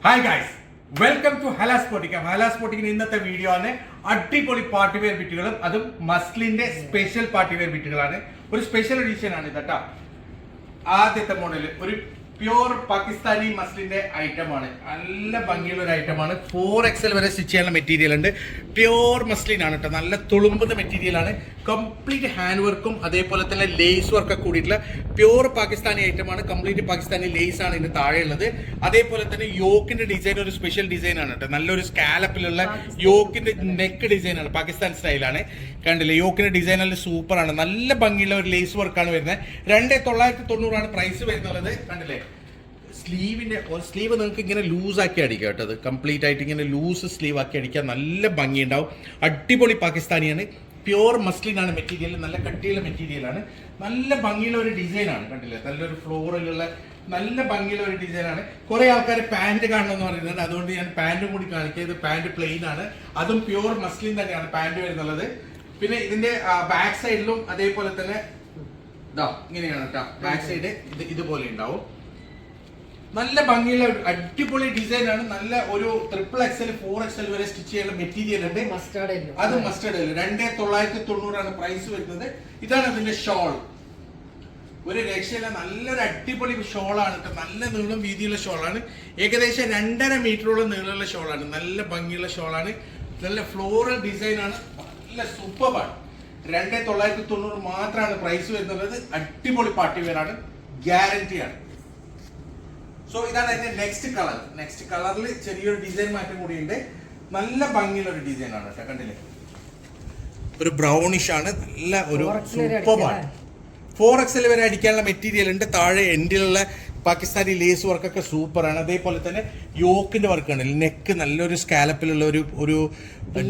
Hi guys welcome to Hala Sportique Hala സ്പോട്ടിക്കിന് ഇന്നത്തെ video ആണ് അടിപൊളി പാർട്ടി വെയർ ബിറ്റുകളും അതും മസ്ലിന്റെ സ്പെഷ്യൽ പാർട്ടി വെയർ ബിറ്റുകളാണ് ഒരു സ്പെഷ്യൽ എഡിഷൻ ആണ് ഇതട്ടാ ആദ്യത്തെ മോഡൽ ഒരു പ്യൂർ പാകിസ്ഥാനി മസ്ലിന്റെ ഐറ്റം ആണ് നല്ല ഭംഗിയുള്ള ഒരു ഐറ്റം ആണ് ഫോർ എക്സൽ വരെ സ്റ്റിച്ച് ചെയ്യാനുള്ള മെറ്റീരിയൽ ഉണ്ട്. പ്യൂർ മസ്ലിൻ ആണ് കേട്ടോ നല്ല തുളുമ്പുന്ന മെറ്റീരിയൽ ആണ്. കംപ്ലീറ്റ് ഹാൻഡ് വർക്കും അതേപോലെ തന്നെ ലേസ് വർക്കൊക്കെ കൂടിയിട്ടുള്ള പ്യൂർ പാകിസ്ഥാനി ഐറ്റം ആണ്. കംപ്ലീറ്റ് പാകിസ്ഥാനി ലേസ് ആണ് ഇതിന് താഴെയുള്ളത്. അതേപോലെ തന്നെ യോക്കിന്റെ ഡിസൈൻ ഒരു സ്പെഷ്യൽ ഡിസൈൻ ആണ് കേട്ടോ നല്ലൊരു സ്കാലപ്പിലുള്ള യോക്കിന്റെ നെക്ക് ഡിസൈൻ ആണ്. പാകിസ്ഥാൻ സ്റ്റൈലാണ് കണ്ടില്ലേ? യോക്കിന്റെ ഡിസൈൻ നല്ല സൂപ്പർ ആണ്. നല്ല ഭംഗിയുള്ള ഒരു ലേസ് വർക്കാണ് വരുന്നത്. രണ്ട് തൊള്ളായിരത്തി തൊണ്ണൂറാണ് പ്രൈസ് വരുന്നുള്ളത്. കണ്ടില്ലേ? സ്ലീവിന്റെ സ്ലീവ് നിങ്ങൾക്ക് ഇങ്ങനെ ലൂസ് ആക്കി അടിക്കാം കേട്ടത് കംപ്ലീറ്റ് ആയിട്ട് ഇങ്ങനെ ലൂസ് സ്ലീവ് ആക്കി അടിക്കാൻ നല്ല ഭംഗിയുണ്ടാവും. അടിപൊളി പാകിസ്ഥാനിയാണ്. പ്യുവർ മസ്ലിൻ ആണ് മെറ്റീരിയൽ നല്ല കട്ടിയുള്ള മെറ്റീരിയലാണ് നല്ല ഭംഗിയുള്ള ഒരു ഡിസൈനാണ് കണ്ടില്ലേ? നല്ലൊരു ഫ്ലോറിലുള്ള നല്ല ഭംഗിയുള്ള ഒരു ഡിസൈനാണ് കുറെ ആൾക്കാർ പാന്റ് കാണണമെന്ന് പറയുന്നുണ്ട്. അതുകൊണ്ട് ഞാൻ പാന്റും കൂടി കാണിക്കുക ഇത് പാന്റ് പ്ലെയിൻ ആണ്. അതും പ്യുവർ മസ്ലിൻ തന്നെയാണ് പാന്റ് വരുന്നുള്ളത്. പിന്നെ ഇതിന്റെ ബാക്ക് സൈഡിലും അതേപോലെ തന്നെ ഇതാ ഇങ്ങനെയാണ് കേട്ടോ. ബാക്ക് സൈഡ് ഇത് ഇതുപോലെ ഉണ്ടാവും. നല്ല ഭംഗിയുള്ള അടിപൊളി ഡിസൈൻ ആണ്. നല്ല ഒരു ട്രിപ്പിൾ എക്സൽ ഫോർ എക്സൽ വരെ സ്റ്റിച്ച് ചെയ്യുന്ന മെറ്റീരിയൽ ഉണ്ട്. മസ്റ്റാർഡ് അത് മസ്റ്റേഡ് അല്ല രണ്ടേ തൊള്ളായിരത്തി തൊണ്ണൂറാണ് പ്രൈസ് വരുന്നത്. ഇതാണ് ഇതിന്റെ ഷോൾ ഒരു രക്ഷയില്ല. നല്ലൊരു അടിപൊളി ഷോളാണ് കേട്ടോ. നല്ല നീളം വീതിയുള്ള ഷോളാണ് ഏകദേശം രണ്ടര മീറ്ററോളം നീളമുള്ള ഷോളാണ് നല്ല ഭംഗിയുള്ള ഷോളാണ് നല്ല ഫ്ലോറൽ ഡിസൈൻ ആണ്. നല്ല സൂപ്പറാണ് രണ്ടേ തൊള്ളായിരത്തി തൊണ്ണൂറ് മാത്രമാണ് പ്രൈസ് വരുന്നത്. അടിപൊളി പാർട്ടി വേറാണ് ഗ്യാരണ്ടിയാണ് സോ ഇതാണ് അതിന്റെ നെക്സ്റ്റ് കളർ നെക്സ്റ്റ് കളറിൽ ചെറിയൊരു ഡിസൈൻ മാറ്റം കൂടിയുണ്ട്. നല്ല ഭംഗിയുള്ള ഒരു ഡിസൈൻ ആണ് കേട്ടോ കണ്ടില്ലേ? ഒരു ബ്രൗണിഷ് ആണ്. നല്ല ഒരു 4X വരെ സൂപ്പറാണ് ഫോർ എക്സൽ വരെ അടിക്കാനുള്ള മെറ്റീരിയൽ ഉണ്ട്. താഴെ എൻഡിലുള്ള പാകിസ്ഥാനി ലേസ് വർക്കൊക്കെ സൂപ്പറാണ് അതേപോലെ തന്നെ യോക്കിന്റെ വർക്കാണ് നെക്ക് നല്ലൊരു സ്കാലപ്പിലുള്ള ഒരു ഒരു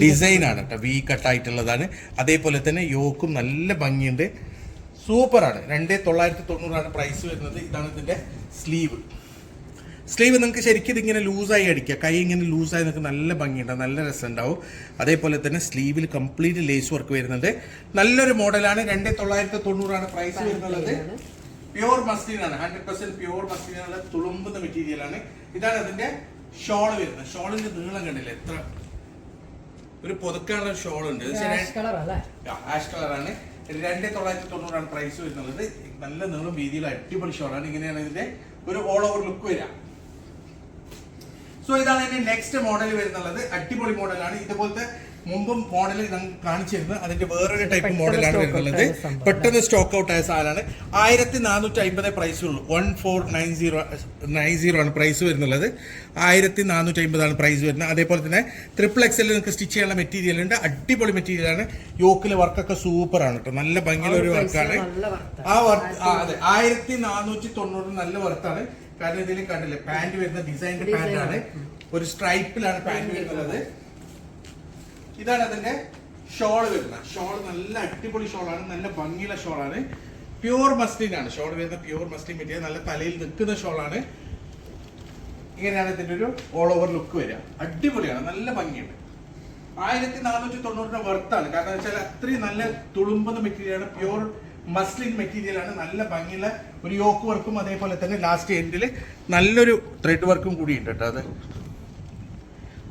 ഡിസൈൻ ആണ് കേട്ടോ. വി കട്ടായിട്ടുള്ളതാണ് അതേപോലെ തന്നെ യോക്കും നല്ല ഭംഗിയുണ്ട്. സൂപ്പറാണ് രണ്ടേ തൊള്ളായിരത്തി തൊണ്ണൂറാണ് പ്രൈസ് വരുന്നത്. ഇതാണ് ഇതിന്റെ സ്ലീവ് സ്ലീവ് നിങ്ങൾക്ക് ശരിക്കും ഇതിങ്ങനെ ലൂസായി അടിക്കുക. കൈ ഇങ്ങനെ ലൂസായി നിങ്ങൾക്ക് നല്ല ഭംഗിയുണ്ടാവും നല്ല രസം ഉണ്ടാവും അതേപോലെ തന്നെ സ്ലീവിൽ കംപ്ലീറ്റ് ലേസ് വർക്ക് വരുന്നുണ്ട്. നല്ലൊരു മോഡലാണ്. രണ്ട് തൊള്ളായിരത്തി തൊണ്ണൂറാണ് പ്രൈസ് വരുന്നത് പ്യുവർ മസ്ലിൻ ആണ്. ഹൺഡ്രഡ് പെർസെന്റ് പ്യുവർ മസ്ലിൻ ആണ്. തുളുമ്പുന്ന മെറ്റീരിയൽ ആണ്. ഇതാണ് അതിന്റെ ഷോൾ വരുന്നത്. ഷോളിന്റെ നീളം കണ്ടില്ല? എത്ര? ഒരു പുതുക്കാനുള്ള ഷോൾ ഉണ്ട്. ആഷ് കളറാണ് രണ്ട് തൊള്ളായിരത്തി തൊണ്ണൂറാണ് പ്രൈസ് വരുന്നത് നല്ല നീളം വീതിയിൽ അടിപൊളി ഷോളാണ് ഇങ്ങനെയാണ് ഇതിന്റെ ഒരു ഓൾ ഓവർ ലുക്ക് വരിക. സോ ഇതാണ് ഇതിന്റെ നെക്സ്റ്റ് മോഡൽ വരുന്നുള്ളത്. അടിപൊളി മോഡലാണ് ഇതുപോലത്തെ മുമ്പും മോഡൽ കാണിച്ചിരുന്നു അതിന്റെ വേറൊരു ടൈപ്പ് മോഡലാണ് വരുന്നത്. പെട്ടെന്ന് സ്റ്റോക്ക് ഔട്ട് ആയ സാധനമാണ്. ആയിരത്തി നാനൂറ്റി അമ്പത് പ്രൈസ് ഉള്ളൂ. One four nine zero nine zero ആണ് പ്രൈസ് വരുന്നുള്ളത്. ആയിരത്തി നാനൂറ്റി അമ്പതാണ് പ്രൈസ് വരുന്നത്. അതേപോലെ തന്നെ ട്രിപ്പിൾ എക്സൽ നിങ്ങൾക്ക് സ്റ്റിച്ച് ചെയ്യാനുള്ള മെറ്റീരിയൽ ഉണ്ട്. അടിപൊളി മെറ്റീരിയൽ ആണ്. യോക്കിലെ വർക്കൊക്കെ സൂപ്പർ ആണ് കേട്ടോ നല്ല ഭംഗിയുള്ള ഒരു വർക്കാണ്. ആ വർക്ക് അതെ. ആയിരത്തി നാനൂറ്റി തൊണ്ണൂറ് നല്ല വർത്താണ് കാരണം ഇതിൽ കണ്ടില്ലേ പാന്റ് വരുന്ന ഡിസൈൻഡ് പാന്റ് ആണ്. ഒരു സ്ട്രൈപ്പിലാണ് പാന്റ് വരുന്നത്. ഇതാണ് അതിന്റെ ഷോൾ വരുന്നത്. ഷോൾ നല്ല അടിപൊളി ഷോളാണ് നല്ല ഭംഗിയുള്ള ഷോളാണ് പ്യുവർ മസ്ലിൻ ആണ്. ഷോൾ വരുന്ന പ്യൂർ മസ്ലിൻ മെറ്റീരിയൽ നല്ല തലയിൽ നിൽക്കുന്ന ഷോളാണ് ഇങ്ങനെയാണ് ഇതിന്റെ ഒരു ഓൾ ഓവർ ലുക്ക് വരിക. അടിപൊളിയാണ്. നല്ല ഭംഗിയുണ്ട്. ആയിരത്തി നാനൂറ്റി തൊണ്ണൂറിന്റെ വർത്താണ് കാരണം വെച്ചാൽ അത്രയും നല്ല തുളുമ്പുന്ന മെറ്റീരിയലാണ് പ്യുവർ മസ്ലിൻ മെറ്റീരിയൽ ആണ്. നല്ല ഭംഗിയുള്ള ഒരു യോക്ക് വർക്കും അതേപോലെ തന്നെ ലാസ്റ്റ് എൻഡിൽ നല്ലൊരു ത്രെഡ് വർക്കും കൂടി ഉണ്ട് കേട്ടോ അത്.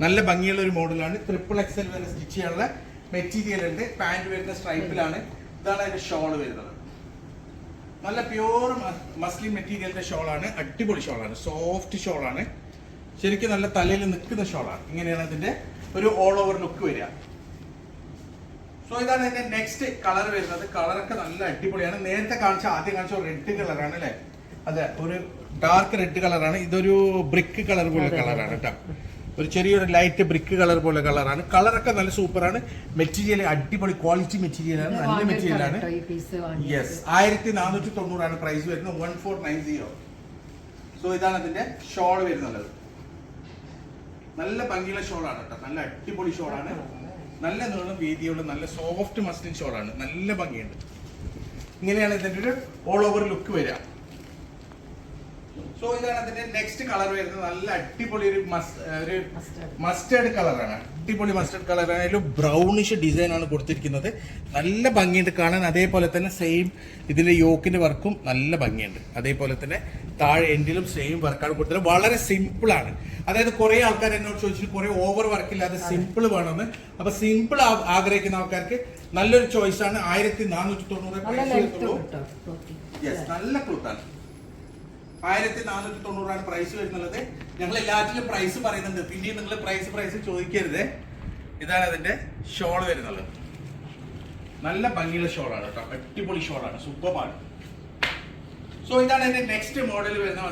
നല്ല ഭംഗിയുള്ള ഒരു മോഡലാണ് ട്രിപ്പിൾ എക്സൽ വരെ സ്റ്റിച്ച് ചെയ്യാനുള്ള മെറ്റീരിയൽ ഉണ്ട്. പാന്റ് വരുന്ന സ്ട്രൈപ്പിലാണ് ഇതാണ് അതിന്റെ ഷോൾ വരുന്നത്. നല്ല പ്യൂർ മസ്ലിൻ മെറ്റീരിയലിന്റെ ആണ്. അടിപൊളി ഷോൾ ആണ്. സോഫ്റ്റ് ഷോൾ ആണ്. ശരിക്കും നല്ല തലയിൽ നിൽക്കുന്ന ഷോൾ ആണ്. ഇങ്ങനെയാണ് അതിന്റെ ഒരു ഓൾ ഓവർ ലുക്ക് വരിക. സോ ഇതാണ് ഇതിന്റെ നെക്സ്റ്റ് കളർ വരുന്നത്. കളറൊക്കെ നല്ല അടിപൊളിയാണ്. നേരത്തെ കാണിച്ച ആദ്യം കാണിച്ച റെഡ് കളറാണ് അല്ലേ? അതെ ഒരു ഡാർക്ക് റെഡ് കളറാണ് ഇതൊരു ബ്രിക്ക് കളർ പോലെ. കളറാണ് കേട്ടോ ഒരു ചെറിയൊരു ലൈറ്റ് ബ്രിക്ക് കളർ പോലെ കളറാണ് കളറൊക്കെ നല്ല സൂപ്പറാണ് മെറ്റീരിയൽ അടിപൊളി ക്വാളിറ്റി മെറ്റീരിയലാണ് നല്ല മെറ്റീരിയലാണ് ആണ്. യെസ് ആയിരത്തി നാനൂറ്റി തൊണ്ണൂറാണ് പ്രൈസ് വരുന്നത്. One four nine zero so ഇതാണ് അതിന്റെ ഷോൾ വരുന്നുള്ളത് നല്ല ഭംഗിയുള്ള ഷോളാണ് കേട്ടോ നല്ല അടിപൊളി ഷോളാണ് നല്ല നീളം വീതിയുള്ള നല്ല സോഫ്റ്റ് മസ്ലിൻ ഷോളാണ് നല്ല ഭംഗിയുണ്ട്. ഇങ്ങനെയാണ് ഇതിന്റെ ഒരു ഓൾ ഓവർ ലുക്ക് വരിക. സോ ഇതാണ് അതിന്റെ നെക്സ്റ്റ് കളർ വരുന്നത്. നല്ല അടിപൊളി ഒരു ഒരു. മസ്റ്റേർഡ് കളറാണ് അടിപൊളി മസ്റ്റേർഡ് കളറാണ് അതിൽ ബ്രൗണിഷ് ഡിസൈൻ ആണ് കൊടുത്തിരിക്കുന്നത്. നല്ല ഭംഗിയുണ്ട് കാണാൻ. അതേപോലെ തന്നെ സെയിം ഇതിന്റെ യോക്കിന്റെ വർക്കും നല്ല ഭംഗിയുണ്ട്. അതേപോലെ തന്നെ താഴെ എൻഡിലും സെയിം വർക്കാണ് കൊടുത്തത് വളരെ സിമ്പിൾ ആണ്. അതായത് കുറെ ആൾക്കാർ എന്നോട് ചോദിച്ചിട്ട് കുറെ ഓവർ വർക്ക് ഇല്ലാതെ സിമ്പിൾ വേണമെന്ന്. അപ്പൊ സിമ്പിൾ ആഗ്രഹിക്കുന്ന ആൾക്കാർക്ക് നല്ലൊരു ചോയ്സ് ആണ്. ആയിരത്തി നാനൂറ്റി തൊണ്ണൂറ് നല്ല ക്ലൂത്താണ് ആയിരത്തി നാനൂറ്റി തൊണ്ണൂറാണ് പ്രൈസ് വരുന്നത് ഞങ്ങൾ എല്ലാറ്റിലും പ്രൈസ് പറയുന്നുണ്ട്. പിന്നെയും നിങ്ങൾ പ്രൈസ് പ്രൈസ് ചോദിക്കരുത്. ഇതാണ് അതിന്റെ ഷോൾ വരുന്നത്. നല്ല ഭംഗിയുള്ള ഷോളാണ് കേട്ടോ. അടിപൊളി ഷോളാണ് സൂപ്പറാണ് സോ ഇതാണ് അതിന്റെ നെക്സ്റ്റ് മോഡൽ വരുന്ന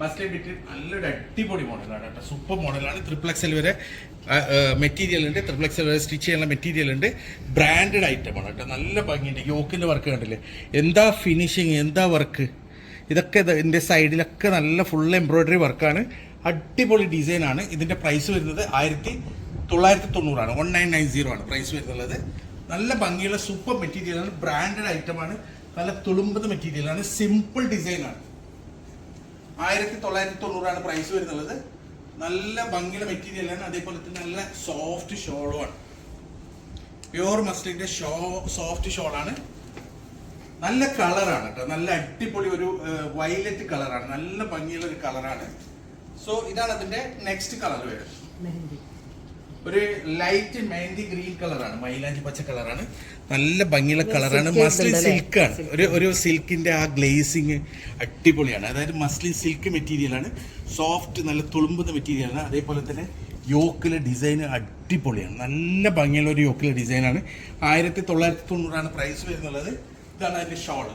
മസ്ലിൻ ബിറ്റ് നല്ലൊരു അടിപൊളി മോഡലാണ് കേട്ടോ. സൂപ്പർ മോഡലാണ് ട്രിപ്ലക്സൽ വരെ മെറ്റീരിയൽ ഉണ്ട്. ട്രിപ്ലക്സൽ വരെ സ്റ്റിച്ച് ചെയ്യാനുള്ള മെറ്റീരിയൽ ഉണ്ട്. ബ്രാൻഡഡ് ഐറ്റമാണ് കേട്ടോ. നല്ല ഭംഗിയുണ്ട്. യോക്കിന്റെ വർക്ക് കണ്ടില്ലേ? എന്താ ഫിനിഷിങ് എന്താ വർക്ക് ഇതൊക്കെ ഇതിന്റെ സൈഡിലൊക്കെ നല്ല ഫുൾ എംബ്രോയിഡറി വർക്കാണ് അടിപൊളി ഡിസൈനാണ് ആണ്. ഇതിന്റെ പ്രൈസ് വരുന്നത് ആയിരത്തി തൊള്ളായിരത്തി തൊണ്ണൂറാണ് വൺ നയൻ നയൻ സീറോ ആണ് പ്രൈസ് വരുന്നത്. നല്ല ഭംഗിയുള്ള സൂപ്പർ മെറ്റീരിയലാണ് ബ്രാൻഡഡ് ഐറ്റമാണ് നല്ല തുളുമ്പത് മെറ്റീരിയലാണ് സിമ്പിൾ ഡിസൈനാണ് ആയിരത്തി തൊള്ളായിരത്തി തൊണ്ണൂറാണ് പ്രൈസ് വരുന്നത്. നല്ല ഭംഗിയുള്ള മെറ്റീരിയലാണ് അതേപോലെ തന്നെ നല്ല സോഫ്റ്റ് ഷോളുമാണ് പ്യുവർ മസ്ലിന്റെ ഷോ സോഫ്റ്റ് ഷോളാണ് നല്ല കളറാണ് കേട്ടോ നല്ല അടിപൊളി ഒരു വയലറ്റ് കളറാണ്. നല്ല ഭംഗിയുള്ള ഒരു കളറാണ്. സോ ഇതാണ് അതിന്റെ നെക്സ്റ്റ് കളർ വരുന്നത് ഒരു ലൈറ്റ് മെഹന്തി ഗ്രീൻ കളറാണ്. മൈലാഞ്ചി പച്ച കളറാണ്. നല്ല ഭംഗിയുള്ള കളറാണ്. മസ്ലിൻ? സിൽക്കാണ്. ഒരു ഒരു സിൽക്കിന്റെ ആ ഗ്ലേസിങ് അടിപൊളിയാണ്. അതായത് മസ്ലിൻ സിൽക്ക് മെറ്റീരിയലാണ് സോഫ്റ്റ് നല്ല തുളുമ്പുന്ന മെറ്റീരിയലാണ് അതേപോലെ തന്നെ യോക്കിലെ ഡിസൈൻ അടിപൊളിയാണ്. നല്ല ഭംഗിയുള്ള ഒരു യോക്കിലെ ഡിസൈനാണ് ആയിരത്തി തൊള്ളായിരത്തി തൊണ്ണൂറാണ് പ്രൈസ് വരുന്നുള്ളത്. ഇതാണ് അതിന്റെ ഷോൾ.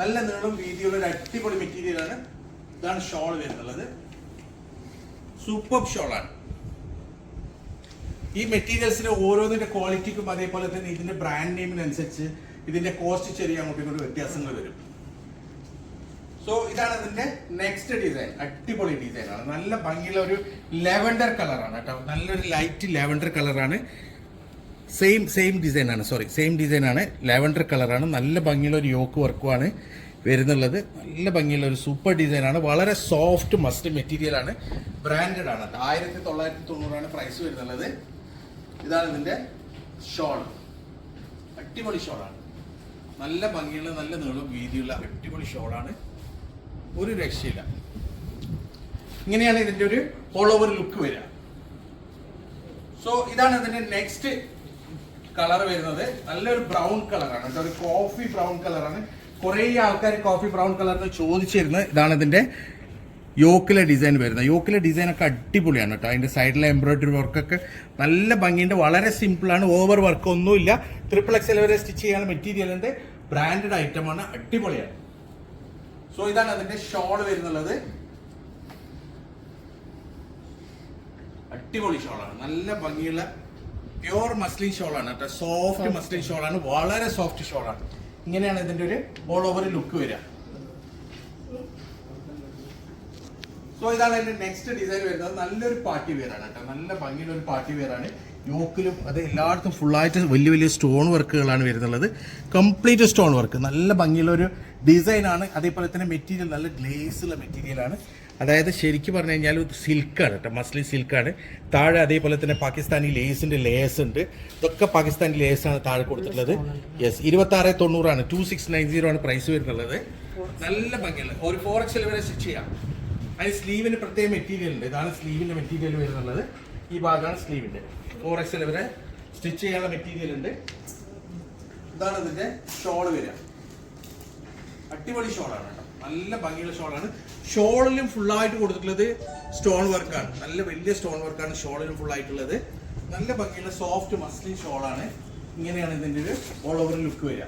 നല്ല നീളം വീതിയുള്ള ഒരു അടിപൊളി മെറ്റീരിയലാണ് ഇതാണ് ഷോൾ വരുന്നുള്ളത്. സൂപ്പർ ഷോളാണ് ഈ മെറ്റീരിയൽസിന്റെ ഓരോന്നിന്റെ ക്വാളിറ്റിക്കും അതേപോലെ തന്നെ ഇതിന്റെ ബ്രാൻഡ് നെയിമിനനുസരിച്ച് ഇതിന്റെ കോസ്റ്റ് ചെറിയ അങ്ങോട്ടും ഇങ്ങോട്ടും വ്യത്യാസങ്ങൾ വരും. സോ ഇതാണ് ഇതിന്റെ നെക്സ്റ്റ് ഡിസൈൻ അടിപൊളി ഡിസൈൻ ആണ്. നല്ല ഭംഗിയുള്ള ഒരു ലെവൻഡർ കളറാണ് കേട്ടോ. നല്ലൊരു ലൈറ്റ് ലെവൻഡർ കളറാണ് സെയിം സെയിം ഡിസൈൻ ആണ്. സോറി സെയിം ഡിസൈൻ ആണ്. ലെവൻഡർ കളറാണ് നല്ല ഭംഗിയുള്ള ഒരു യോക്ക് വർക്കുമാണ് വരുന്നുള്ളത്. നല്ല ഭംഗിയുള്ള ഒരു സൂപ്പർ ഡിസൈൻ ആണ്. വളരെ സോഫ്റ്റ് മസ്റ്റ് മെറ്റീരിയൽ ആണ്. ബ്രാൻഡഡ് ആണ്. ആയിരത്തി തൊള്ളായിരത്തി തൊണ്ണൂറാണ് പ്രൈസ് വരുന്നുള്ളത്. ഇതാണ് ഇതിന്റെ ഷോൾ അടിപൊളി ഷോളാണ് നല്ല ഭംഗിയുള്ള നല്ല നീളം വീതിയുള്ള അടിപൊളി ഷോളാണ് ഒരു രക്ഷയില്ല. ഇങ്ങനെയാണ് ഇതിന്റെ ഒരു ഓൾ ഓവർ ലുക്ക് വരിക. സോ ഇതാണ് ഇതിന്റെ നെക്സ്റ്റ് കളർ വരുന്നത്. നല്ലൊരു ബ്രൗൺ കളറാണ്. കേട്ടോ ഒരു കോഫി ബ്രൗൺ കളറാണ്. കുറേ ആൾക്കാർ കോഫി ബ്രൗൺ കളറിന് ചോദിച്ചിരുന്നു ഇതാണ് ഇതിന്റെ യോക്കിലെ ഡിസൈൻ വരുന്നത്. യോക്കിലെ ഡിസൈൻ ഒക്കെ അടിപൊളിയാണ് കേട്ടോ. അതിന്റെ സൈഡിലെ എംബ്രോയിഡറി വർക്കൊക്കെ നല്ല ഭംഗിയുണ്ട്. വളരെ സിമ്പിളാണ് ഓവർ വർക്ക് ഒന്നുമില്ല. ട്രിപ്പിൾ എക്സൽ വരെ സ്റ്റിച്ച് ചെയ്യാൻ മെറ്റീരിയൽ ബ്രാൻഡഡ് ഐറ്റം ആണ്. അടിപൊളിയാണ്. സോ ഇതാണ് അതിന്റെ ഷോൾ വരുന്നുള്ളത്. അടിപൊളി ഷോളാണ് നല്ല ഭംഗിയുള്ള പ്യുവർ മസ്ലിൻ ഷോളാണ് കേട്ടോ. സോഫ്റ്റ്. മസ്ലിൻ ഷോളാണ് വളരെ സോഫ്റ്റ് ഷോളാണ് ഇങ്ങനെയാണ് ഇതിന്റെ ഒരു ഓൾ ഓവർ ലുക്ക് വരിക. സോ ഇതാണ് എന്റെ നെക്സ്റ്റ് ഡിസൈൻ വരുന്നത്. നല്ലൊരു പാർട്ടി വെയർ ആണ് കേട്ടോ. നല്ല ഭംഗിയുള്ള ഒരു പാർട്ടി വെയർ ആണ്. യോക്കിലും അത് എല്ലായിടത്തും ഫുള്ളായിട്ട് വലിയ വലിയ സ്റ്റോൺ വർക്കുകളാണ് വരുന്നുള്ളത്. കംപ്ലീറ്റ് സ്റ്റോൺ വർക്ക് നല്ല ഭംഗിയുള്ള ഒരു ഡിസൈനാണ് അതേപോലെ തന്നെ മെറ്റീരിയൽ നല്ല ഗ്ലേസ് ഉള്ള മെറ്റീരിയൽ ആണ്. അതായത് ശരിക്കും പറഞ്ഞു കഴിഞ്ഞാൽ സിൽക്കാണ് കേട്ടോ മസ്ലി സിൽക്കാണ്. താഴെ അതേപോലെ തന്നെ പാകിസ്ഥാനി ലേസിന്റെ ലേസ് ഉണ്ട്. ഇതൊക്കെ പാകിസ്ഥാനി ലേസാണ് താഴെ കൊടുത്തിട്ടുള്ളത്. യെസ് ഇരുപത്തി ആറ് തൊണ്ണൂറാണ്. ടു സിക്സ് നയൻ സീറോ ആണ് പ്രൈസ് വരുന്നുള്ളത്. നല്ല ഭംഗിയുള്ള ഒരു ഫോർ എക്സൽ വരെ സ്റ്റിച്ച് ചെയ്യാം. അതിന് സ്ലീവിന് പ്രത്യേക മെറ്റീരിയൽ ഉണ്ട്. ഇതാണ് സ്ലീവിന്റെ മെറ്റീരിയൽ വരുന്നുള്ളത്. ഈ ഭാഗമാണ് സ്ലീവിന്റെ ഫോർ എക്സൽ വരെ സ്റ്റിച്ച് ചെയ്യാനുള്ള മെറ്റീരിയൽ ഉണ്ട്. ഇതാണ് ഇതിന്റെ ഷോൾ വരിക. അടിപൊളി ഷോളാണ് കേട്ടോ. നല്ല ഭംഗിയുള്ള ഷോളാണ് ഷോളിലും ഫുള്ളായിട്ട് കൊടുത്തിട്ടുള്ളത് സ്റ്റോൺ വർക്കാണ്. നല്ല വലിയ സ്റ്റോൺ വർക്കാണ് ഷോളിലും ഫുൾ ആയിട്ടുള്ളത് നല്ല ഭംഗിയുള്ള സോഫ്റ്റ് മസ്ലിൻ ഷോളാണ്. ഇങ്ങനെയാണ് ഇതിന്റെ ഒരു ഓൾ ഓവർ ലുക്ക് വരിക.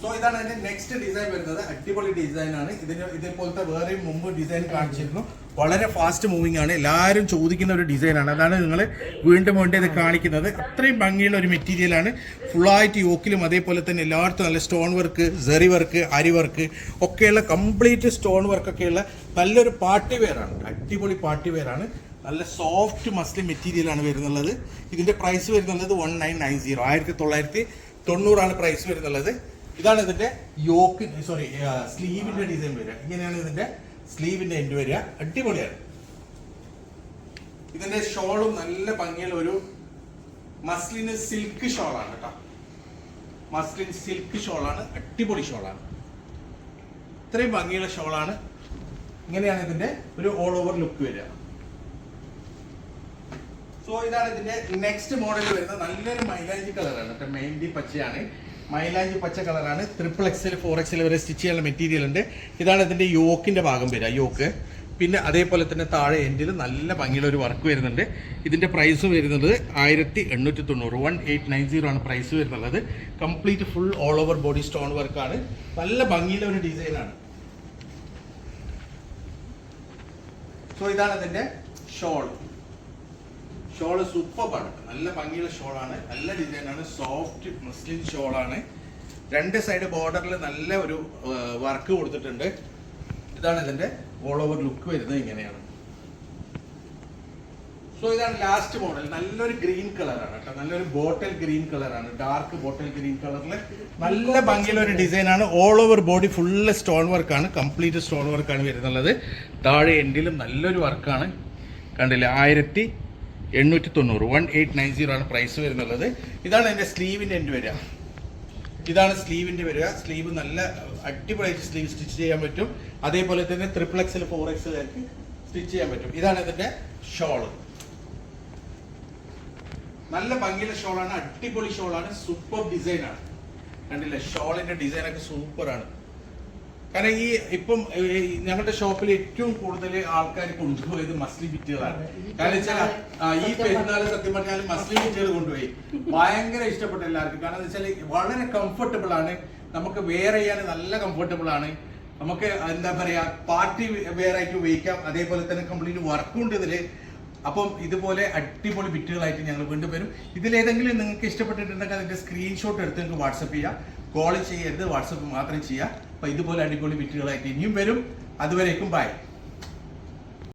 സോ ഇതാണ് അതിന്റെ നെക്സ്റ്റ് ഡിസൈൻ വരുന്നത്. അടിപൊളി ഡിസൈൻ ആണ്. ഇതിന് ഇതേപോലത്തെ വേറെയും മുമ്പ് ഡിസൈൻ കാണിച്ചിരുന്നു. വളരെ ഫാസ്റ്റ് മൂവിങ് ആണ്. എല്ലാവരും ചോദിക്കുന്ന ഒരു ഡിസൈനാണ് അതാണ് നിങ്ങൾ വീണ്ടും വീണ്ടും ഇത് കാണിക്കുന്നത്. അത്രയും ഭംഗിയുള്ള ഒരു മെറ്റീരിയലാണ് ഫുള്ളായിട്ട് യോക്കിലും അതേപോലെ തന്നെ എല്ലായിടത്തും നല്ല stone work zari work aari work ഒക്കെയുള്ള കംപ്ലീറ്റ് സ്റ്റോൺ വർക്ക് ഒക്കെയുള്ള നല്ലൊരു പാർട്ടി വെയറാണ് അടിപൊളി പാർട്ടി വെയറാണ് നല്ല സോഫ്റ്റ് മസ്ലിൻ മെറ്റീരിയലാണ് വരുന്നുള്ളത്. ഇതിന്റെ പ്രൈസ് വരുന്നുള്ളത് വൺ നയൻ നയൻ സീറോ ആയിരത്തി തൊള്ളായിരത്തി തൊണ്ണൂറാണ് പ്രൈസ് വരുന്നുള്ളത്. ഇതാണ് ഇതിന്റെ യോക്ക് സോറി സ്ലീവിന്റെ ഡിസൈൻ വരിക. ഇങ്ങനെയാണ് ഇതിന്റെ സ്ലീവിന്റെ എൻഡ് വരിക അടിപൊളിയാണ്. ഇതിന്റെ ഷോളും നല്ല ഭംഗിയുള്ള ഒരു മസ്ലിന് സിൽക്ക് ഷോളാണ് കേട്ടോ. മസ്ലിൻ സിൽക്ക് ഷോളാണ് അടിപൊളി ഷോളാണ്. ഇത്രയും ഭംഗിയുള്ള ഷോളാണ്. ഇങ്ങനെയാണ് ഇതിന്റെ ഒരു ഓൾ ഓവർ ലുക്ക് വരിക. സോ ഇതാണ് ഇതിന്റെ നെക്സ്റ്റ് മോഡൽ വരുന്നത്. നല്ലൊരു മൈലാഞ്ചി കളറാണ് കേട്ടോ മെയിൻലി പച്ചയാണ്. മൈലാഞ്ചി പച്ച കളറാണ്. ട്രിപ്പിൾ എക്സൽ ഫോർ എക്സൽ വരെ സ്റ്റിച്ച് ചെയ്യാനുള്ള മെറ്റീരിയൽ ഉണ്ട്. ഇതാണ് ഇതിന്റെ യോക്കിന്റെ ഭാഗം വരിക യോക്ക്. പിന്നെ അതേപോലെ തന്നെ താഴെ എൻഡിൽ നല്ല ഭംഗിയുള്ള ഒരു വർക്ക് വരുന്നുണ്ട്. ഇതിന്റെ പ്രൈസ് വരുന്നത് ആയിരത്തി എണ്ണൂറ്റി തൊണ്ണൂറ് വൺ എയ്റ്റ് നയൻ സീറോ ആണ് price വരുന്നുള്ളത്. Complete full all over body stone വർക്കാണ് നല്ല ഭംഗിയുള്ള ഒരു ഡിസൈനാണ് സോ ഇതാണ് അതിന്റെ ഷോൾ ഷോൾ സൂപ്പറാണ് നല്ല ഭംഗിയുള്ള ഷോളാണ്. നല്ല ഡിസൈനാണ്. സോഫ്റ്റ് മുസ്ലിം ഷോളാണ്. രണ്ട് സൈഡ് ബോർഡറിൽ നല്ല ഒരു വർക്ക് കൊടുത്തിട്ടുണ്ട്. ഇതാണ് ഇതിന്റെ ഓൾ ഓവർ ലുക്ക് വരുന്നത് ഇങ്ങനെയാണ്. സോ ഇതാണ് ലാസ്റ്റ് മോഡൽ നല്ലൊരു ഗ്രീൻ കളറാണ് കേട്ടോ. നല്ലൊരു ബോട്ടൽ ഗ്രീൻ കളറാണ് ഡാർക്ക് ബോട്ടൽ ഗ്രീൻ കളറിൽ നല്ല ഭംഗിയുള്ള ഒരു ഡിസൈനാണ് all over body full stone വർക്കാണ് കംപ്ലീറ്റ് സ്റ്റോൺ വർക്കാണ് വരുന്നുള്ളത്. താഴെ എൻഡിലും നല്ലൊരു വർക്കാണ് കണ്ടില്ലേ? ആയിരത്തി എണ്ണൂറ്റി തൊണ്ണൂറ് വൺ എയ്റ്റ് നയൻ സീറോ ആണ് പ്രൈസ് വരുന്നുള്ളത്. ഇതാണ് എന്റെ സ്ലീവിന്റെ എന്റെ വരിക. ഇതാണ് സ്ലീവിന്റെ വരിക. സ്ലീവ് നല്ല അടിപൊളിയായിട്ട് സ്ലീവ് സ്റ്റിച്ച് ചെയ്യാൻ പറ്റും. അതേപോലെ തന്നെ triple XL four XL stitch ചെയ്യാൻ പറ്റും. ഇതാണ് ഇതിന്റെ ഷോൾ നല്ല ഭംഗിയുള്ള ഷോളാണ് അടിപൊളി ഷോളാണ് സൂപ്പർ ഡിസൈനാണ് കണ്ടില്ലേ? ഷോളിന്റെ ഡിസൈനൊക്കെ സൂപ്പറാണ് കാരണം ഈ ഇപ്പം ഞങ്ങളുടെ ഷോപ്പിൽ ഏറ്റവും കൂടുതൽ ആൾക്കാർ കൊണ്ടുപോയത് മസ്ലി ബിറ്റുകളാണ് കാരണം വെച്ചാൽ ഈ പെരുന്നാൾ സത്യം പറഞ്ഞാൽ മസ്ലി ബിറ്റുകൾ കൊണ്ടുപോയി. ഭയങ്കര ഇഷ്ടപ്പെട്ട എല്ലാവർക്കും. കാരണം വെച്ചാൽ വളരെ കംഫർട്ടബിൾ ആണ്. നമുക്ക് വെയർ ചെയ്യാൻ നല്ല കംഫർട്ടബിൾ ആണ്. നമുക്ക് എന്താ പറയാ പാർട്ടി വെയർ ആയിട്ട് ഉപയോഗിക്കാം. അതേപോലെ തന്നെ കംപ്ലീറ്റ് വർക്കും ഉണ്ട് ഇതിൽ. അപ്പം ഇതുപോലെ അടിപൊളി ബിറ്റുകളായിട്ട് ഞങ്ങൾ വീണ്ടും വരും. ഇതിലേതെങ്കിലും നിങ്ങൾക്ക് ഇഷ്ടപ്പെട്ടിട്ടുണ്ടെങ്കിൽ അതിന്റെ സ്ക്രീൻഷോട്ട് എടുത്ത് നിങ്ങൾക്ക് വാട്സപ്പ് ചെയ്യാം. കോൾ ചെയ്യരുത് വാട്സപ്പ് മാത്രം ചെയ്യാം. അപ്പൊ ഇതുപോലെ അടിപൊളി ബിറ്റുകളായിട്ട് ഇനിയും വരും. അതുവരേക്കും ബൈ